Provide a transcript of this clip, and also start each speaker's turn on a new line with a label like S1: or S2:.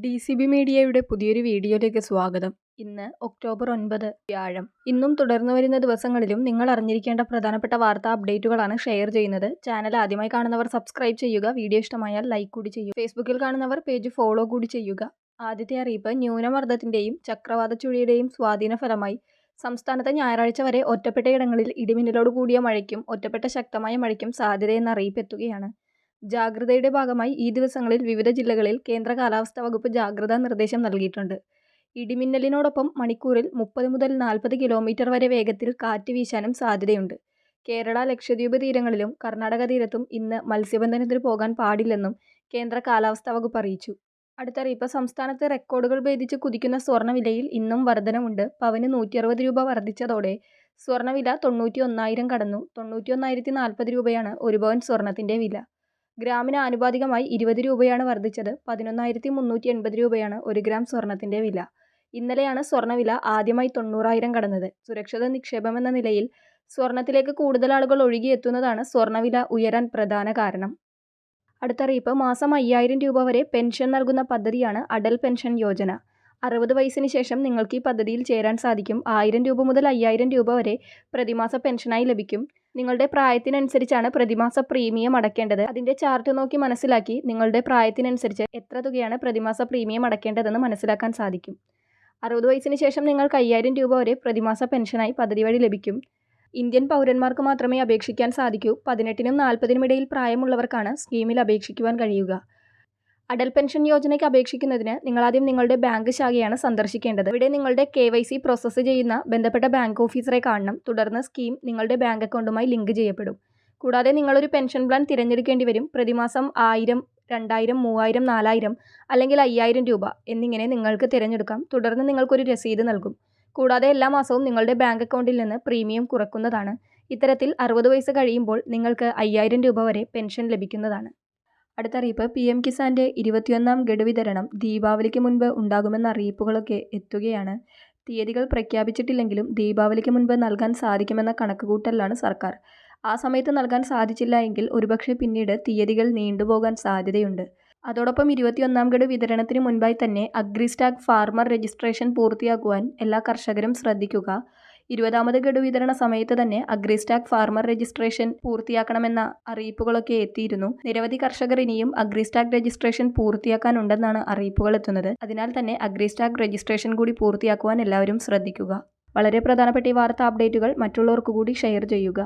S1: D C B മീഡിയയുടെ പുതിയൊരു വീഡിയോയിലേക്ക് സ്വാഗതം. ഇന്ന് ഒക്ടോബർ ഒൻപത് വ്യാഴം. ഇന്നും തുടർന്നു വരുന്ന ദിവസങ്ങളിലും നിങ്ങൾ അറിഞ്ഞിരിക്കേണ്ട പ്രധാനപ്പെട്ട വാർത്താ അപ്ഡേറ്റുകളാണ് ഷെയർ ചെയ്യുന്നത്. ചാനൽ ആദ്യമായി കാണുന്നവർ സബ്സ്ക്രൈബ് ചെയ്യുക വീഡിയോ ഇഷ്ടമായാൽ ലൈക്ക് കൂടി ചെയ്യുക. ഫേസ്ബുക്കിൽ കാണുന്നവർ പേജ് ഫോളോ കൂടി ചെയ്യുക. ആദ്യത്തെ അറിയിപ്പ് ന്യൂനമർദ്ദത്തിന്റെയും ചക്രവാത ചുഴിയുടെയും സ്വാധീന ഫലമായി. സംസ്ഥാനത്ത് ഞായറാഴ്ച വരെ ഒറ്റപ്പെട്ടയിടങ്ങളിൽ ഇടിമിന്നലോട് കൂടിയ മഴയ്ക്കും ഒറ്റപ്പെട്ട ശക്തമായ മഴയ്ക്കും സാധ്യതയെന്ന് അറിയിപ്പ് എത്തുകയാണ്. ജാഗ്രതയുടെ ഭാഗമായി ഈ ദിവസങ്ങളിൽ വിവിധ ജില്ലകളിൽ കേന്ദ്ര കാലാവസ്ഥാ വകുപ്പ് ജാഗ്രതാ നിർദ്ദേശം നൽകിയിട്ടുണ്ട്. ഇടിമിന്നലിനോടൊപ്പം മണിക്കൂറിൽ മുപ്പത് മുതൽ നാൽപ്പത് കിലോമീറ്റർ വരെ വേഗത്തിൽ കാറ്റ് വീശാനും സാധ്യതയുണ്ട്. കേരള ലക്ഷദ്വീപ് തീരങ്ങളിലും കർണാടക തീരത്തും ഇന്ന് മത്സ്യബന്ധനത്തിന് പോകാൻ പാടില്ലെന്നും കേന്ദ്ര കാലാവസ്ഥാ വകുപ്പ് അറിയിച്ചു. അടുത്തറിയിപ്പ് സംസ്ഥാനത്ത് റെക്കോർഡുകൾ ഭേദിച്ച് കുതിക്കുന്ന സ്വർണവിലയിൽ ഇന്നും വർധനമുണ്ട്. പവന് നൂറ്റി അറുപത് രൂപ വർദ്ധിച്ചതോടെ സ്വർണവില തൊണ്ണൂറ്റി ഒന്നായിരം കടന്നു. തൊണ്ണൂറ്റി ഒന്നായിരത്തി നാൽപ്പത് രൂപയാണ് ഒരു പവൻ സ്വർണത്തിന്റെ വില. ഗ്രാമിന് ആനുപാതികമായി ഇരുപത് രൂപയാണ് വർദ്ധിച്ചത്. പതിനൊന്നായിരത്തി മുന്നൂറ്റി എൺപത് രൂപയാണ് ഒരു ഗ്രാം സ്വർണത്തിന്റെ വില. ഇന്നലെയാണ് സ്വർണവില ആദ്യമായി തൊണ്ണൂറായിരം കടന്നത്. സുരക്ഷിത നിക്ഷേപം എന്ന നിലയിൽ സ്വർണത്തിലേക്ക് കൂടുതൽ ആളുകൾ ഒഴുകിയെത്തുന്നതാണ് സ്വർണവില ഉയരാൻ പ്രധാന കാരണം. അടുത്തറിയിപ്പ് മാസം അയ്യായിരം രൂപ വരെ പെൻഷൻ നൽകുന്ന പദ്ധതിയാണ് അടൽ പെൻഷൻ യോജന. അറുപത് വയസ്സിന് ശേഷം നിങ്ങൾക്ക് ഈ പദ്ധതിയിൽ ചേരാൻ സാധിക്കും. ആയിരം രൂപ മുതൽ അയ്യായിരം രൂപ വരെ പ്രതിമാസ പെൻഷനായി ലഭിക്കും. നിങ്ങളുടെ പ്രായത്തിനനുസരിച്ചാണ് പ്രതിമാസ പ്രീമിയം അടക്കേണ്ടത് അതിന്റെ ചാർട്ട് നോക്കി മനസ്സിലാക്കി നിങ്ങളുടെ പ്രായത്തിനനുസരിച്ച് എത്ര തുകയാണ് പ്രതിമാസ പ്രീമിയം അടക്കേണ്ടതെന്ന് മനസ്സിലാക്കാൻ സാധിക്കും. അറുപത് വയസ്സിന് ശേഷം നിങ്ങൾക്ക് അയ്യായിരം രൂപ വരെ പ്രതിമാസ പെൻഷനായി പദ്ധതി വഴി ലഭിക്കും. ഇന്ത്യൻ പൗരന്മാർക്ക് മാത്രമേ അപേക്ഷിക്കാൻ സാധിക്കൂ. പതിനെട്ടിനും നാൽപ്പതിനും ഇടയിൽ പ്രായമുള്ളവർക്കാണ് സ്കീമിൽ അപേക്ഷിക്കുവാൻ കഴിയുക. അടൽ പെൻഷൻ യോജനയ്ക്ക് അപേക്ഷിക്കുന്നതിന് നിങ്ങൾ ആദ്യം നിങ്ങളുടെ ബാങ്ക് ശാഖയാണ് സന്ദർശിക്കേണ്ടത്. ഇവിടെ നിങ്ങളുടെ കെ വൈ സി പ്രോസസ്സ് ചെയ്യുന്ന ബന്ധപ്പെട്ട ബാങ്ക് ഓഫീസറെ കാണണം. തുടർന്ന് സ്കീം നിങ്ങളുടെ ബാങ്ക് അക്കൗണ്ടുമായി ലിങ്ക് ചെയ്യപ്പെടും. കൂടാതെ നിങ്ങളൊരു പെൻഷൻ പ്ലാൻ തിരഞ്ഞെടുക്കേണ്ടി വരും. പ്രതിമാസം ആയിരം രണ്ടായിരം മൂവായിരം നാലായിരം അല്ലെങ്കിൽ അയ്യായിരം രൂപ എന്നിങ്ങനെ നിങ്ങൾക്ക് തിരഞ്ഞെടുക്കാം. തുടർന്ന് നിങ്ങൾക്കൊരു രസീത് നൽകും. കൂടാതെ എല്ലാ മാസവും നിങ്ങളുടെ ബാങ്ക് അക്കൗണ്ടിൽ നിന്ന് പ്രീമിയം കുറക്കുന്നതാണ്. ഇത്തരത്തിൽ അറുപത് വയസ്സ് കഴിയുമ്പോൾ നിങ്ങൾക്ക് അയ്യായിരം രൂപ വരെ പെൻഷൻ ലഭിക്കുന്നതാണ്. അടുത്ത അറിയിപ്പ് പി എം കിസാന്റെ ഇരുപത്തിയൊന്നാം ഗഡു വിതരണം ദീപാവലിക്ക് മുൻപ് ഉണ്ടാകുമെന്ന അറിയിപ്പുകളൊക്കെ എത്തുകയാണ്. തീയതികൾ പ്രഖ്യാപിച്ചിട്ടില്ലെങ്കിലും ദീപാവലിക്ക് മുൻപ് നൽകാൻ സാധിക്കുമെന്ന കണക്കുകൂട്ടലിലാണ് സർക്കാർ. ആ സമയത്ത് നൽകാൻ സാധിച്ചില്ല എങ്കിൽ ഒരുപക്ഷെ പിന്നീട് തീയതികൾ നീണ്ടുപോകാൻ സാധ്യതയുണ്ട്. അതോടൊപ്പം ഇരുപത്തിയൊന്നാം ഗഡു വിതരണത്തിന് മുൻപായി തന്നെ അഗ്രിസ്റ്റാഗ് ഫാർമർ രജിസ്ട്രേഷൻ പൂർത്തിയാക്കുവാൻ എല്ലാ കർഷകരും ശ്രദ്ധിക്കുക. ഇരുപതാമത് ഗഡു വിതരണ സമയത്ത് തന്നെ അഗ്രിസ്റ്റാക് ഫാർമർ രജിസ്ട്രേഷൻ പൂർത്തിയാക്കണമെന്ന അറിയിപ്പുകളൊക്കെ എത്തിയിരുന്നു. നിരവധി കർഷകർ ഇനിയും അഗ്രിസ്റ്റാക് രജിസ്ട്രേഷൻ പൂർത്തിയാക്കാനുണ്ടെന്നാണ് അറിയിപ്പുകൾ എത്തുന്നത്. അതിനാൽ തന്നെ അഗ്രിസ്റ്റാക് രജിസ്ട്രേഷൻ കൂടി പൂർത്തിയാക്കുവാൻ എല്ലാവരും ശ്രദ്ധിക്കുക. വളരെ പ്രധാനപ്പെട്ട ഈ വാർത്താ അപ്ഡേറ്റുകൾ മറ്റുള്ളവർക്ക് കൂടി ഷെയർ ചെയ്യുക.